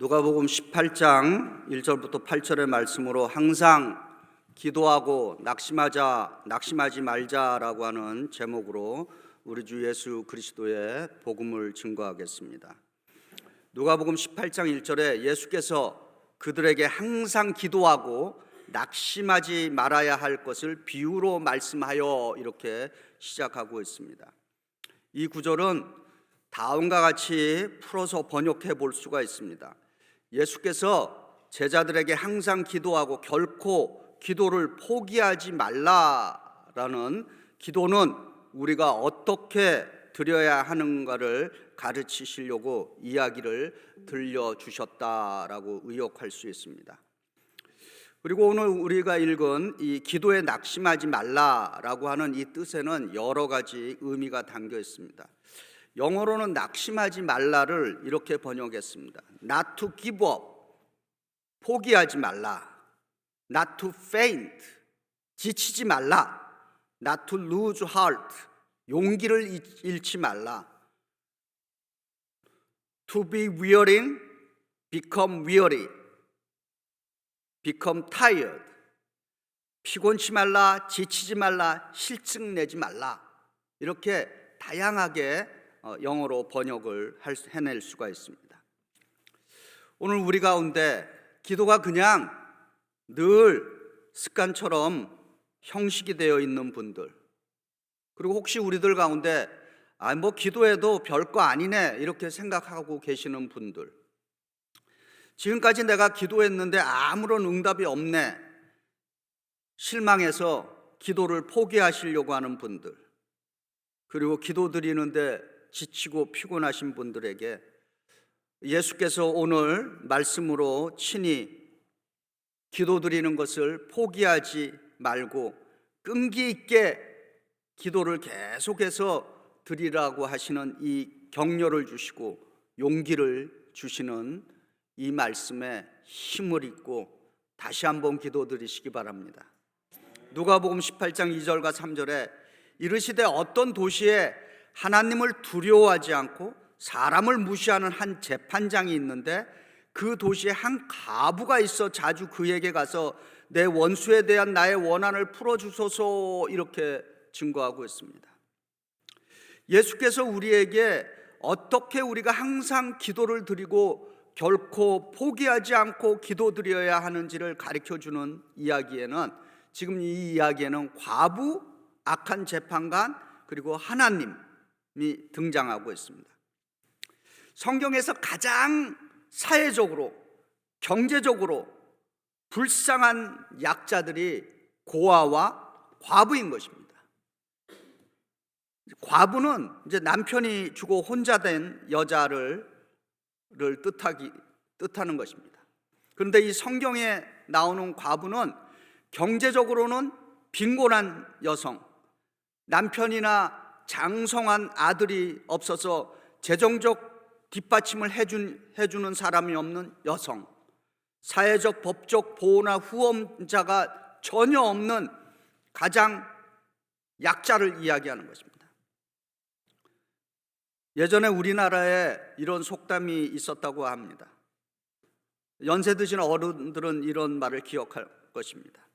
누가복음 18장 1절부터 8절의 말씀으로 항상 기도하고 낙심하자 낙심하지 말자라고 하는 제목으로 우리 주 예수 그리스도의 복음을 증거하겠습니다. 누가복음 18장 1절에 예수께서 그들에게 항상 기도하고 낙심하지 말아야 할 것을 비유로 말씀하여 이렇게 시작하고 있습니다. 이 구절은 다음과 같이 풀어서 번역해 볼 수가 있습니다. 예수께서 제자들에게 항상 기도하고 결코 기도를 포기하지 말라라는 기도는 우리가 어떻게 드려야 하는가를 가르치시려고 이야기를 들려주셨다라고 의역할 수 있습니다. 그리고 오늘 우리가 읽은 이 기도에 낙심하지 말라라고 하는 이 뜻에는 여러 가지 의미가 담겨 있습니다. 영어로는 낙심하지 말라를 이렇게 번역했습니다. Not to give up. 포기하지 말라. Not to faint. 지치지 말라. Not to lose heart. 용기를 잃- 잃지 말라. To be wearing, become weary. become tired. 피곤치 말라, 지치지 말라, 실증 내지 말라. 이렇게 다양하게 어, 영어로 번역을 해낼 수가 있습니다. 오늘 우리 가운데 기도가 그냥 늘 습관처럼 형식이 되어 있는 분들 그리고 혹시 우리들 가운데 아 뭐 기도해도 별거 아니네 이렇게 생각하고 계시는 분들 지금까지 내가 기도했는데 아무런 응답이 없네 실망해서 기도를 포기하시려고 하는 분들 그리고 기도 드리는데 지치고 피곤하신 분들에게 예수께서 오늘 말씀으로 친히 기도 드리는 것을 포기하지 말고 끈기 있게 기도를 계속해서 드리라고 하시는 이 격려를 주시고 용기를 주시는 이 말씀에 힘을 입고 다시 한번 기도 드리시기 바랍니다. 누가복음 18장 2절과 3절에 이르시되 어떤 도시에 하나님을 두려워하지 않고 사람을 무시하는 한 재판장이 있는데 그 도시에 한 가부가 있어 자주 그에게 가서 내 원수에 대한 나의 원한을 풀어 주소서 이렇게 증거하고 있습니다. 예수께서 우리에게 어떻게 우리가 항상 기도를 드리고 결코 포기하지 않고 기도 드려야 하는지를 가르쳐 주는 이야기에는 지금 이 이야기에는 과부, 악한 재판관 그리고 하나님이 등장하고 있습니다. 성경에서 가장 사회적으로 경제적으로 불쌍한 약자들이 고아와 과부인 것입니다. 과부는 이제 남편이 주고 혼자 된 여자를 를 뜻하기 뜻하는 것입니다. 그런데 이 성경에 나오는 과부는 경제적으로는 빈곤한 여성, 남편이나 장성한 아들이 없어서 재정적 뒷받침을 해준, 해주는 사람이 없는 여성, 사회적 법적 보호나 후원자가 전혀 없는 가장 약자를 이야기하는 것입니다. 예전에 우리나라에 이런 속담이 있었다고 합니다. 연세 드신 어른들은 이런 말을 기억할 것입니다.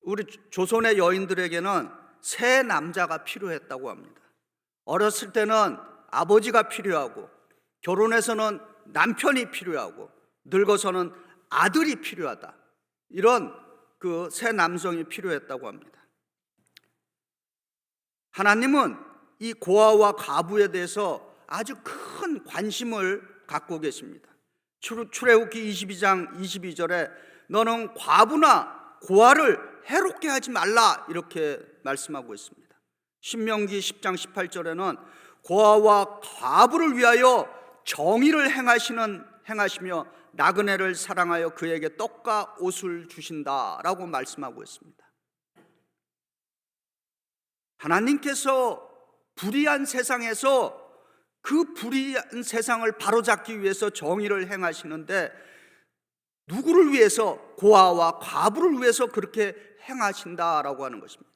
우리 조선의 여인들에게는 새 남자가 필요했다고 합니다. 어렸을 때는 아버지가 필요하고 결혼해서는 남편이 필요하고 늙어서는 아들이 필요하다. 이런 그 새 남성이 필요했다고 합니다. 하나님은 이 고아와 가부에 대해서 아주 큰 관심을 갖고 계십니다. 출- 출애굽기 22장 22절에 너는 과부나 고아를 해롭게 하지 말라 이렇게 말씀하고 있습니다. 신명기 10장 18절에는 고아와 과부를 위하여 정의를 행하시는 행하시며 나그네를 사랑하여 그에게 떡과 옷을 주신다라고 말씀하고 있습니다. 하나님께서 불의한 세상에서 그 불의한 세상을 바로잡기 위해서 정의를 행하시는데 누구를 위해서 고아와 과부를 위해서 그렇게 행하신다라고 하는 것입니다.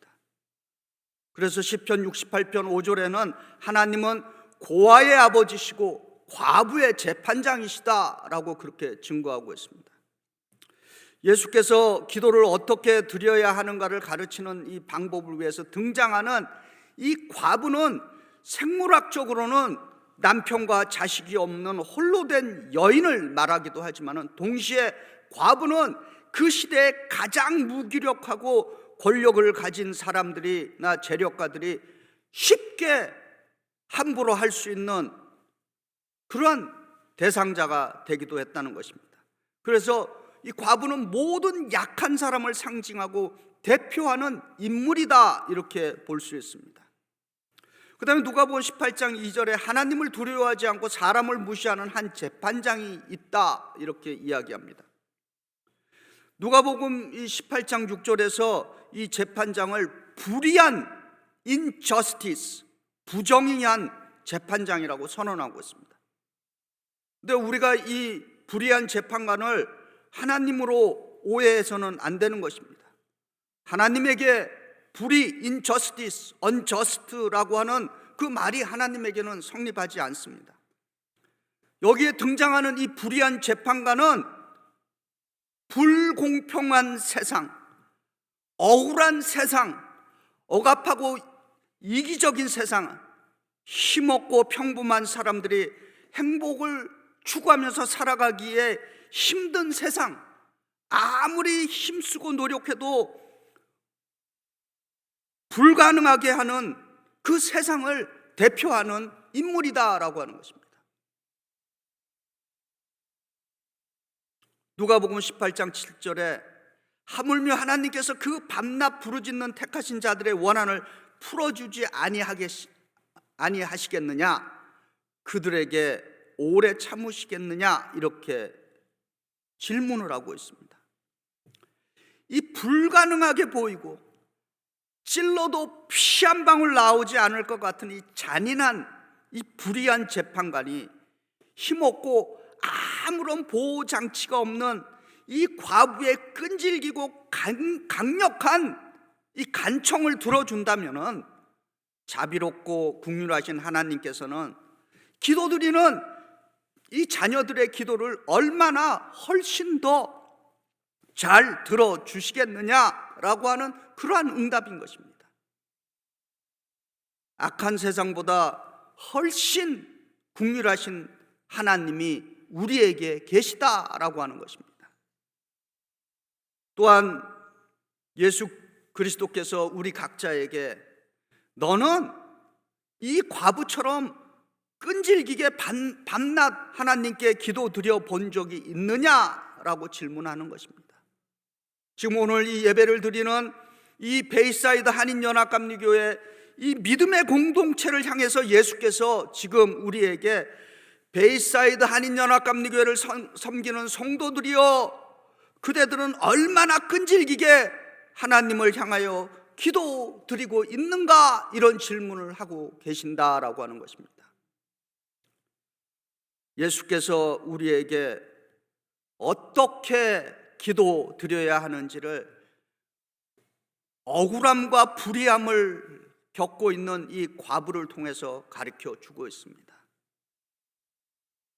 그래서 시편 68편 5절에는 하나님은 고아의 아버지시고 과부의 재판장이시다라고 그렇게 증거하고 있습니다. 예수께서 기도를 어떻게 드려야 하는가를 가르치는 이 방법을 위해서 등장하는 이 과부는 생물학적으로는 남편과 자식이 없는 홀로 된 여인을 말하기도 하지만 동시에 과부는 그 시대에 가장 무기력하고 권력을 가진 사람들이나 재력가들이 쉽게 함부로 할 수 있는 그러한 대상자가 되기도 했다는 것입니다. 그래서 이 과부는 모든 약한 사람을 상징하고 대표하는 인물이다 이렇게 볼 수 있습니다. 그 다음에 누가복음 18장 2절에 하나님을 두려워하지 않고 사람을 무시하는 한 재판장이 있다 이렇게 이야기합니다. 누가복음 이 18장 6절에서 이 재판장을 불의한 injustice 부정의한 재판장이라고 선언하고 있습니다. 근데 우리가 이 불의한 재판관을 하나님으로 오해해서는 안 되는 것입니다. 하나님에게 불의, injustice, unjust라고 하는 그 말이 하나님에게는 성립하지 않습니다. 여기에 등장하는 이 불의한 재판관은 불공평한 세상, 억울한 세상, 억압하고 이기적인 세상, 힘없고 평범한 사람들이 행복을 추구하면서 살아가기에 힘든 세상, 아무리 힘쓰고 노력해도 불가능하게 하는 그 세상을 대표하는 인물이다라고 하는 것입니다. 누가복음 18장 7절에 하물며 하나님께서 그 밤낮 부르짖는 택하신 자들의 원한을 풀어주지 아니하겠 아니하시겠느냐 그들에게 오래 참으시겠느냐 이렇게 질문을 하고 있습니다. 이 불가능하게 보이고 찔러도 피 한 방울 나오지 않을 것 같은 이 잔인한 이 불의한 재판관이 힘없고 아무런 보호 장치가 없는 이 과부의 끈질기고 강, 강력한 이 간청을 들어준다면은 자비롭고 국률하신 하나님께서는 기도드리는 이 자녀들의 기도를 얼마나 훨씬 더 잘 들어주시겠느냐라고 하는 그러한 응답인 것입니다. 악한 세상보다 훨씬 국률하신 하나님이 우리에게 계시다라고 하는 것입니다. 또한 예수 그리스도께서 우리 각자에게 너는 이 과부처럼 끈질기게 밤, 밤낮 하나님께 기도 드려 본 적이 있느냐라고 질문하는 것입니다. 지금 오늘 이 예배를 드리는 이 베이사이드 한인연합감리교회 이 믿음의 공동체를 향해서 예수께서 지금 우리에게 베이사이드 한인연합감리교회를 섬기는 성도들이여 그대들은 얼마나 끈질기게 하나님을 향하여 기도 드리고 있는가 이런 질문을 하고 계신다라고 하는 것입니다. 예수께서 우리에게 어떻게 기도 드려야 하는지를 억울함과 불의함을 겪고 있는 이 과부를 통해서 가르쳐 주고 있습니다.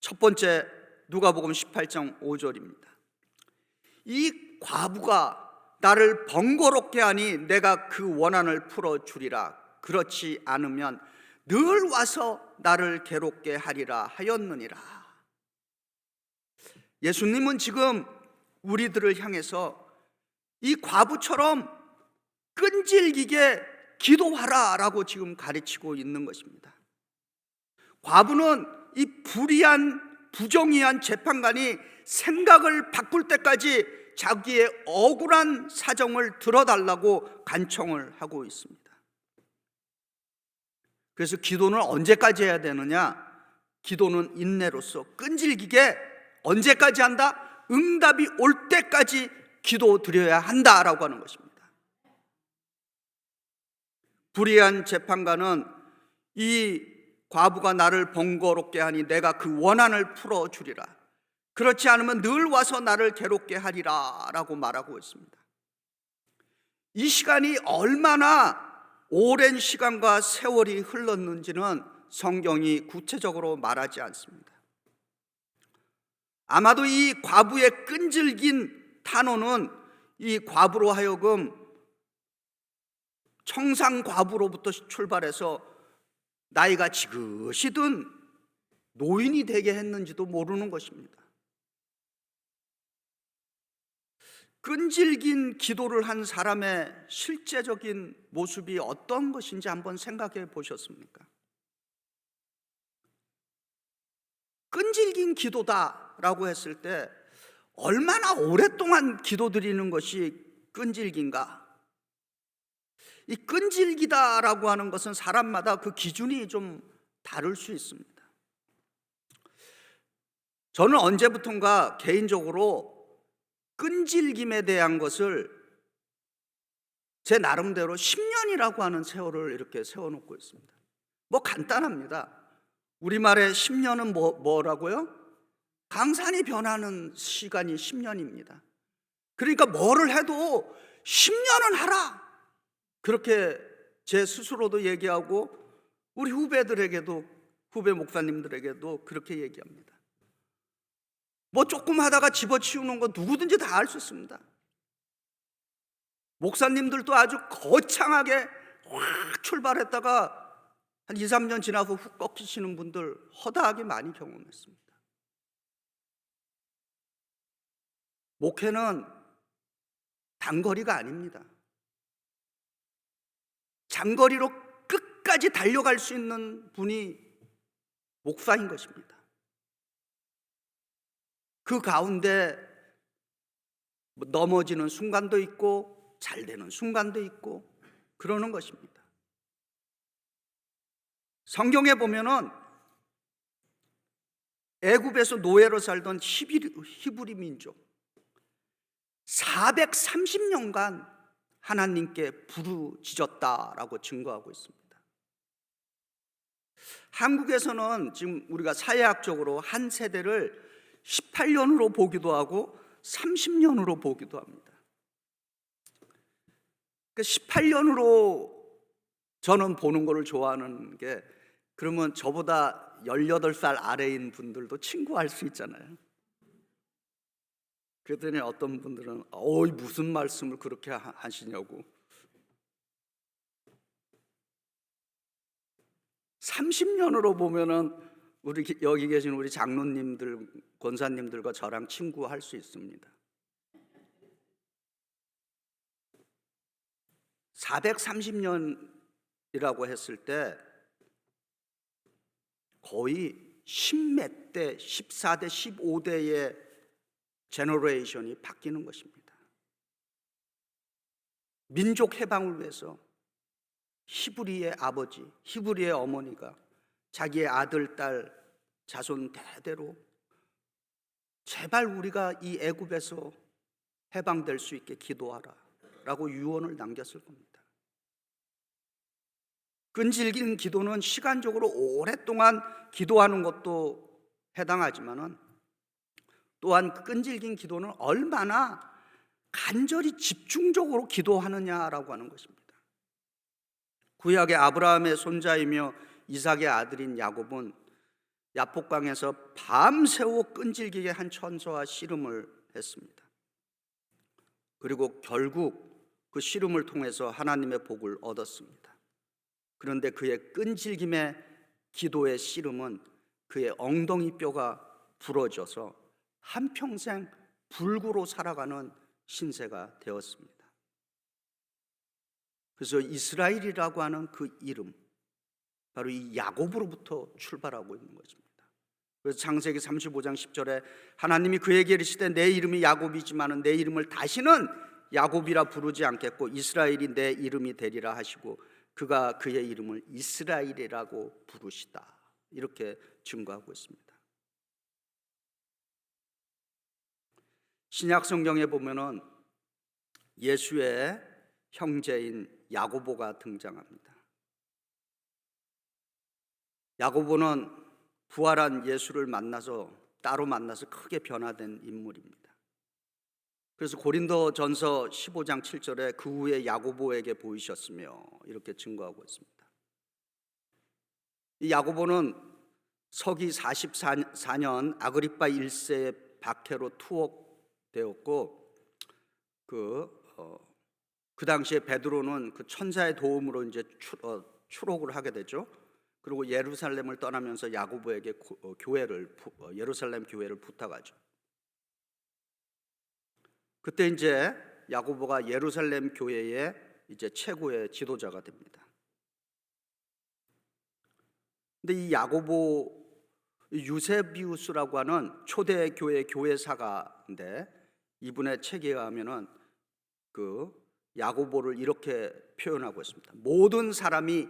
첫 번째 누가복음 18장 5절입니다. 이 과부가 나를 번거롭게 하니 내가 그 원한을 풀어 주리라. 그렇지 않으면 늘 와서 나를 괴롭게 하리라 하였느니라. 예수님은 지금 우리들을 향해서 이 과부처럼 끈질기게 기도하라 라고 지금 가르치고 있는 것입니다. 과부는 이 불의한 부정의한 재판관이 생각을 바꿀 때까지 자기의 억울한 사정을 들어달라고 간청을 하고 있습니다. 그래서 기도는 언제까지 해야 되느냐? 기도는 인내로서 끈질기게 언제까지 한다? 응답이 올 때까지 기도 드려야 한다라고 하는 것입니다. 불의한 재판관은 이 과부가 나를 번거롭게 하니 내가 그 원한을 풀어 주리라. 그렇지 않으면 늘 와서 나를 괴롭게 하리라 라고 말하고 있습니다. 이 시간이 얼마나 오랜 시간과 세월이 흘렀는지는 성경이 구체적으로 말하지 않습니다. 아마도 이 과부의 끈질긴 탄원은 이 과부로 하여금 청상 과부로부터 출발해서 나이가 지긋이든 노인이 되게 했는지도 모르는 것입니다. 끈질긴 기도를 한 사람의 실제적인 모습이 어떤 것인지 한번 생각해 보셨습니까? 끈질긴 기도다라고 했을 때 얼마나 오랫동안 기도 드리는 것이 끈질긴가? 이 끈질기다라고 하는 것은 사람마다 그 기준이 좀 다를 수 있습니다. 저는 언제부턴가 개인적으로 끈질김에 대한 것을 제 나름대로 10년이라고 하는 세월을 이렇게 세워놓고 있습니다. 뭐 간단합니다. 우리말의 10년은 뭐, 뭐라고요? 강산이 변하는 시간이 10년입니다. 그러니까 뭐를 해도 10년은 하라. 그렇게 제 스스로도 얘기하고 우리 후배들에게도 후배 목사님들에게도 그렇게 얘기합니다. 뭐 조금 하다가 집어치우는 건 누구든지 다 알 수 있습니다. 목사님들도 아주 거창하게 확 출발했다가 한 2, 3년 지나고 훅 꺾이시는 분들 허다하게 많이 경험했습니다. 목회는 단거리가 아닙니다. 장거리로 끝까지 달려갈 수 있는 분이 목사인 것입니다. 그 가운데 뭐 넘어지는 순간도 있고 잘 되는 순간도 있고 그러는 것입니다. 성경에 보면은 애굽에서 노예로 살던 히브리 민족 430년간 하나님께 부르짖었다라고 증거하고 있습니다. 한국에서는 지금 우리가 사회학적으로 한 세대를 18년으로 보기도 하고 30년으로 보기도 합니다. 그 18년으로 저는 보는 것을 좋아하는 게 그러면 저보다 18살 아래인 분들도 친구할 수 있잖아요. 그랬더니 어떤 분들은 어이 무슨 말씀을 그렇게 하- 하시냐고 30년으로 보면은 우리 기- 여기 계신 우리 장로님들 권사님들과 저랑 친구할 수 있습니다. 430년이라고 했을 때 거의 10몇 대, 14대, 15대의 제너레이션이 바뀌는 것입니다. 민족 해방을 위해서 히브리의 아버지, 히브리의 어머니가 자기의 아들, 딸, 자손 대대로 제발 우리가 이 애굽에서 해방될 수 있게 기도하라라고 유언을 남겼을 겁니다. 끈질긴 기도는 시간적으로 오랫동안 기도하는 것도 해당하지만은 또한 그 끈질긴 기도는 얼마나 간절히 집중적으로 기도하느냐라고 하는 것입니다. 구약의 아브라함의 손자이며 이삭의 아들인 야곱은 야복강에서 밤새워 끈질기게 한 천사와 씨름을 했습니다. 그리고 결국 그 씨름을 통해서 하나님의 복을 얻었습니다. 그런데 그의 끈질김의 기도의 씨름은 그의 엉덩이 뼈가 부러져서 한평생 불구로 살아가는 신세가 되었습니다. 그래서 이스라엘이라고 하는 그 이름 바로 이 야곱으로부터 출발하고 있는 것입니다. 그래서 창세기 35장 10절에 하나님이 그에게 이르시되 내 이름이 야곱이지만은 내 이름을 다시는 야곱이라 부르지 않겠고 이스라엘이 내 이름이 되리라 하시고 그가 그의 이름을 이스라엘이라고 부르시다. 이렇게 증거하고 있습니다. 신약 성경에 보면은 예수의 형제인 야고보가 등장합니다. 야고보는 부활한 예수를 만나서 따로 만나서 크게 변화된 인물입니다. 그래서 고린도 전서 15장 7절에 그 후에 야고보에게 보이셨으며 이렇게 증거하고 있습니다. 이 야고보는 서기 44년 아그리파 1세의 박해로 투옥 되었고 그, 어, 그 당시에 베드로는 그 천사의 도움으로 이제 추, 어, 추록을 하게 되죠. 그리고 예루살렘을 떠나면서 야고보에게 고- 어, 교회를 부- 어, 예루살렘 교회를 부탁하죠. 그때 이제 야고보가 예루살렘 교회의 이제 최고의 지도자가 됩니다. 근데 이 야고보 유세비우스라고 하는 초대 교회 교회사가인데 이분의 책에 의하면은 그 야고보를 이렇게 표현하고 있습니다. 모든 사람이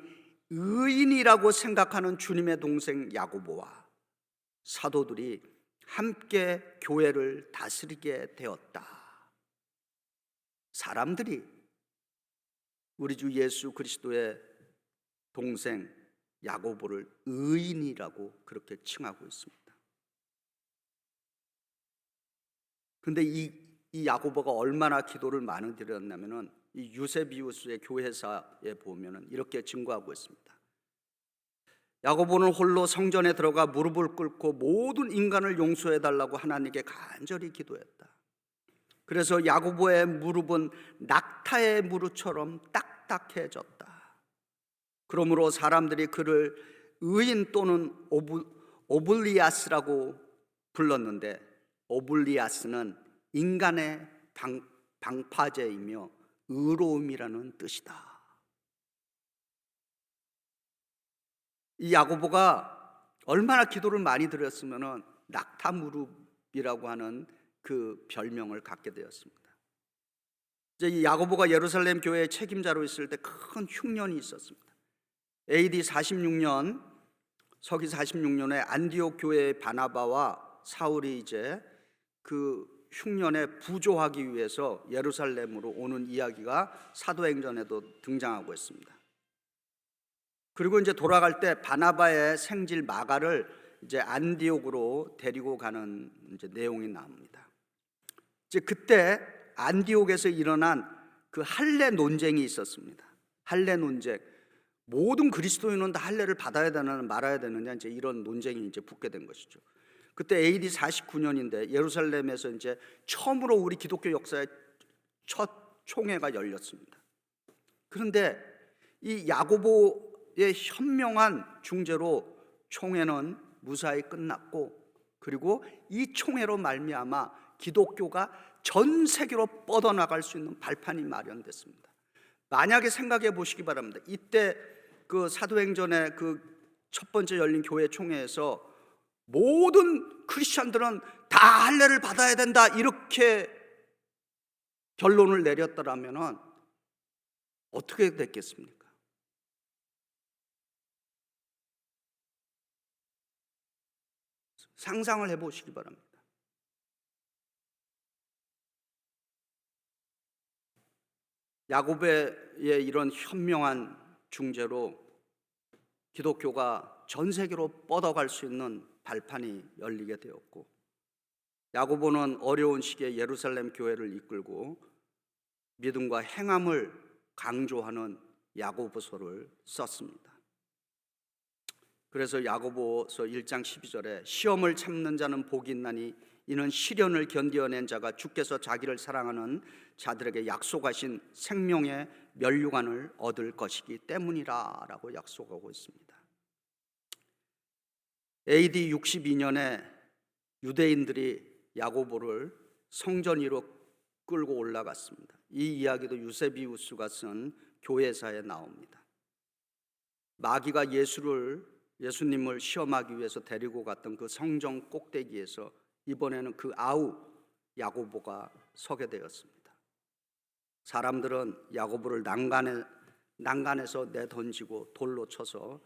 의인이라고 생각하는 주님의 동생 야고보와 사도들이 함께 교회를 다스리게 되었다. 사람들이 우리 주 예수 그리스도의 동생 야고보를 의인이라고 그렇게 칭하고 있습니다. 근데 이, 이 야고보가 얼마나 기도를 많이 드렸냐면은 이 유세비우스의 교회사에 보면은 이렇게 증거하고 있습니다. 야고보는 홀로 성전에 들어가 무릎을 꿇고 모든 인간을 용서해 달라고 하나님께 간절히 기도했다. 그래서 야고보의 무릎은 낙타의 무릎처럼 딱딱해졌다. 그러므로 사람들이 그를 의인 또는 오브, 오블리아스라고 불렀는데 오블리아스는 인간의 방, 방파제이며 의로움이라는 뜻이다. 이 야고보가 얼마나 기도를 많이 드렸으면은 낙타 무릎이라고 하는 그 별명을 갖게 되었습니다. 이제 이 야고보가 예루살렘 교회의 책임자로 있을 때 큰 흉년이 있었습니다. AD 46년 서기 46년에 안디옥 교회의 바나바와 사울이 이제 그 흉년에 부조하기 위해서 예루살렘으로 오는 이야기가 사도행전에도 등장하고 있습니다. 그리고 이제 돌아갈 때 바나바의 생질 마가를 이제 안디옥으로 데리고 가는 이제 내용이 나옵니다. 이제 그때 안디옥에서 일어난 그 할례 논쟁이 있었습니다. 할례 논쟁. 모든 그리스도인은 다 할례를 받아야 되느냐 말아야 되느냐 이제 이런 논쟁이 이제 붙게 된 것이죠. 그때 AD 49년인데 예루살렘에서 이제 처음으로 우리 기독교 역사의 첫 총회가 열렸습니다. 그런데 이 야고보의 현명한 중재로 총회는 무사히 끝났고 그리고 이 총회로 말미암아 기독교가 전 세계로 뻗어나갈 수 있는 발판이 마련됐습니다. 만약에 생각해 보시기 바랍니다. 이때 그 사도행전의 그 첫 번째 열린 교회 총회에서 모든 크리스천들은 다 할례를 받아야 된다 이렇게 결론을 내렸더라면은 어떻게 됐겠습니까? 상상을 해 보시기 바랍니다. 야곱의 이런 현명한 중재로 기독교가 전 세계로 뻗어갈 수 있는 발판이 열리게 되었고 야고보는 어려운 시기에 예루살렘 교회를 이끌고 믿음과 행함을 강조하는 야고보서를 썼습니다. 그래서 야고보서 1장 12절에 시험을 참는 자는 복이 있나니 이는 시련을 견디어낸 자가 주께서 자기를 사랑하는 자들에게 약속하신 생명의 면류관을 얻을 것이기 때문이라라고 약속하고 있습니다. AD 62년에 유대인들이 야고보를 성전 위로 끌고 올라갔습니다. 이 이야기도 유세비우스가 쓴 교회사에 나옵니다. 마귀가 예수를 예수님을 시험하기 위해서 데리고 갔던 그 성전 꼭대기에서 이번에는 그 아우 야고보가 서게 되었습니다. 사람들은 야고보를 난간에 난간에서 내 던지고 돌로 쳐서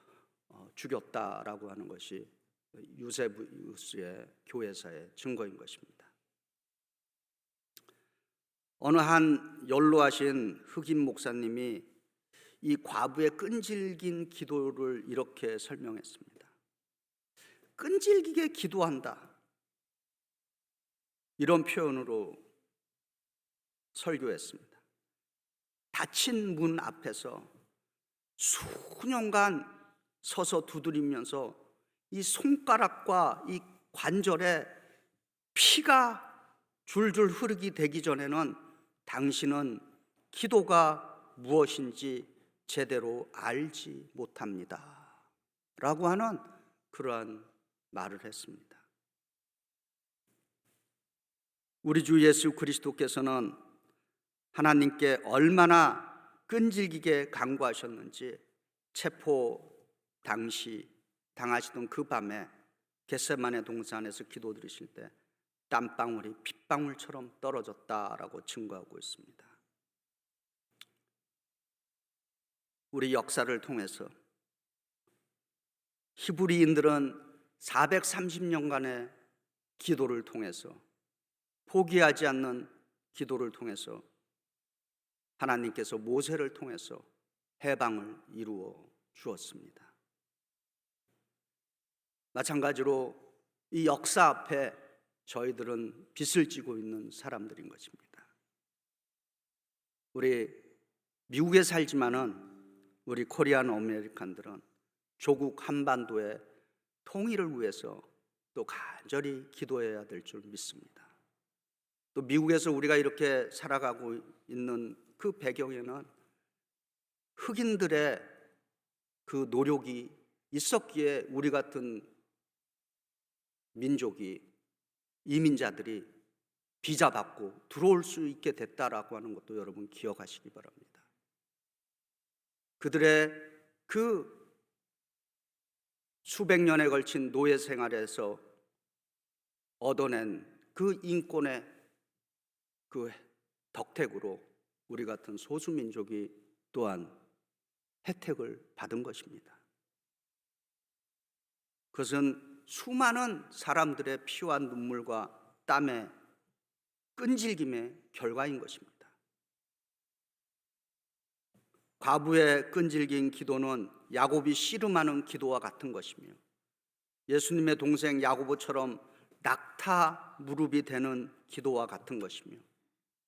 어, 죽였다라고 하는 것이 유세부스의 교회사의 증거인 것입니다. 어느 한 연로하신 흑인 목사님이 이 과부의 끈질긴 기도를 이렇게 설명했습니다. 끈질기게 기도한다. 이런 표현으로 설교했습니다. 닫힌 문 앞에서 수년간 서서 두드리면서 이 손가락과 이 관절에 피가 줄줄 흐르기 되기 전에는 당신은 기도가 무엇인지 제대로 알지 못합니다. 라고 하는 그러한 말을 했습니다. 우리 주 예수 그리스도께서는 하나님께 얼마나 끈질기게 간구하셨는지 체포 당시 당하시던 그 밤에 겟세만의 동산에서 기도드리실 때 땀방울이 핏방울처럼 떨어졌다라고 증거하고 있습니다. 우리 역사를 통해서 히브리인들은 430년간의 기도를 통해서 포기하지 않는 기도를 통해서 하나님께서 모세를 통해서 해방을 이루어 주었습니다. 마찬가지로 이 역사 앞에 저희들은 빚을 지고 있는 사람들인 것입니다. 우리 미국에 살지만은 우리 코리안 아메리칸들은 조국 한반도의 통일을 위해서 또 간절히 기도해야 될 줄 믿습니다. 또 미국에서 우리가 이렇게 살아가고 있는 그 배경에는 흑인들의 그 노력이 있었기에 우리 같은 민족이 이민자들이 비자 받고 들어올 수 있게 됐다라고 하는 것도 여러분 기억하시기 바랍니다. 그들의 그 수백 년에 걸친 노예 생활에서 얻어낸 그 인권의 그 덕택으로 우리 같은 소수민족이 또한 혜택을 받은 것입니다. 그것은 수많은 사람들의 피와 눈물과 땀의 끈질김의 결과인 것입니다. 과부의 끈질긴 기도는 야곱이 씨름하는 기도와 같은 것이며 예수님의 동생 야고보처럼 낙타 무릎이 되는 기도와 같은 것이며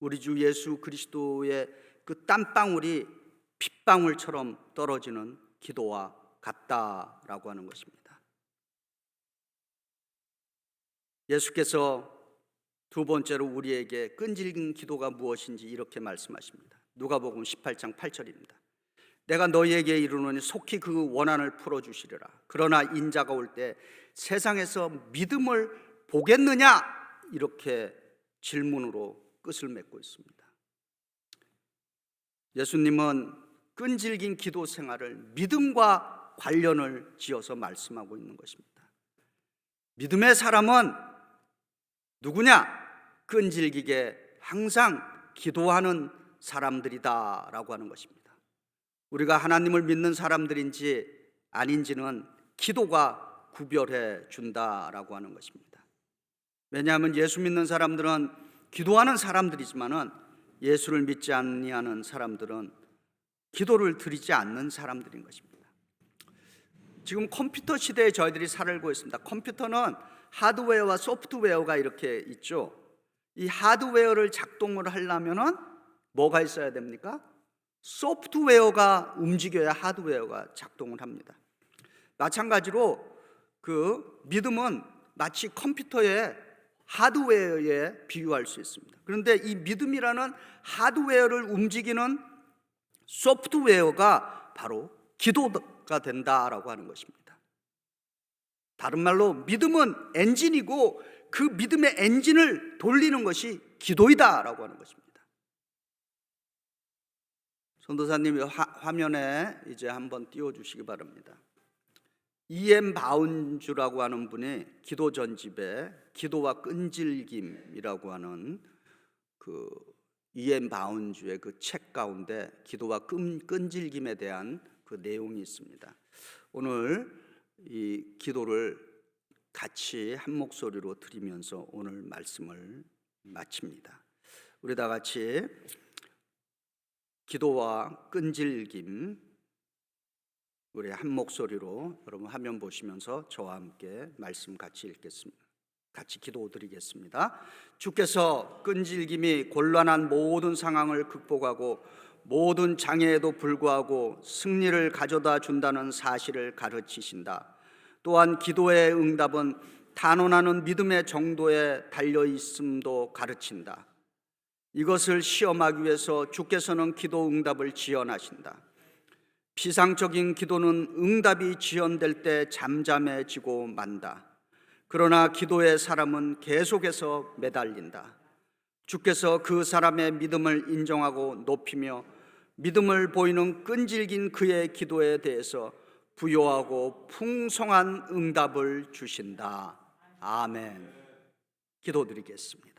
우리 주 예수 그리스도의 그 땀방울이 핏방울처럼 떨어지는 기도와 같다라고 하는 것입니다. 예수께서 두 번째로 우리에게 끈질긴 기도가 무엇인지 이렇게 말씀하십니다. 누가복음 18장 8절입니다. 내가 너희에게 이르노니 속히 그 원한을 풀어 주시리라. 그러나 인자가 올 때 세상에서 믿음을 보겠느냐 이렇게 질문으로 끝을 맺고 있습니다. 예수님은 끈질긴 기도 생활을 믿음과 관련을 지어서 말씀하고 있는 것입니다. 믿음의 사람은 누구냐? 끈질기게 항상 기도하는 사람들이다라고 하는 것입니다. 우리가 하나님을 믿는 사람들인지 아닌지는 기도가 구별해 준다라고 하는 것입니다. 왜냐하면 예수 믿는 사람들은 기도하는 사람들이지만은 예수를 믿지 아니하는 사람들은 기도를 드리지 않는 사람들인 것입니다. 지금 컴퓨터 시대에 저희들이 살고 있습니다. 컴퓨터는 하드웨어와 소프트웨어가 이렇게 있죠. 이 하드웨어를 작동을 하려면은 뭐가 있어야 됩니까? 소프트웨어가 움직여야 하드웨어가 작동을 합니다. 마찬가지로 그 믿음은 마치 컴퓨터의 하드웨어에 비유할 수 있습니다. 그런데 이 믿음이라는 하드웨어를 움직이는 소프트웨어가 바로 기도가 된다라고 하는 것입니다. 다른 말로 믿음은 엔진이고 그 믿음의 엔진을 돌리는 것이 기도이다라고 하는 것입니다. 선도사님이 화, 면에 이제 한번 띄워 주시기 바랍니다. 이엠 바운주라고 하는 분이 기도 전집에 기도와 끈질김이라고 하는 그 이엠 바운주의 그 책 가운데 기도와 끈, 끈질김에 대한 그 내용이 있습니다. 오늘 이 기도를 같이 한 목소리로 드리면서 오늘 말씀을 마칩니다. 우리 다 같이 기도와 끈질김 우리 한 목소리로 여러분 화면 보시면서 저와 함께 말씀 같이 읽겠습니다. 같이 기도 드리겠습니다. 주께서 끈질김이 곤란한 모든 상황을 극복하고 모든 장애에도 불구하고 승리를 가져다 준다는 사실을 가르치신다. 또한 기도의 응답은 탄원하는 믿음의 정도에 달려 있음도 가르친다. 이것을 시험하기 위해서 주께서는 기도 응답을 지연하신다. 피상적인 기도는 응답이 지연될 때 잠잠해지고 만다. 그러나 기도의 사람은 계속해서 매달린다. 주께서 그 사람의 믿음을 인정하고 높이며 믿음을 보이는 끈질긴 그의 기도에 대해서 부요하고 풍성한 응답을 주신다. 아멘. 기도드리겠습니다.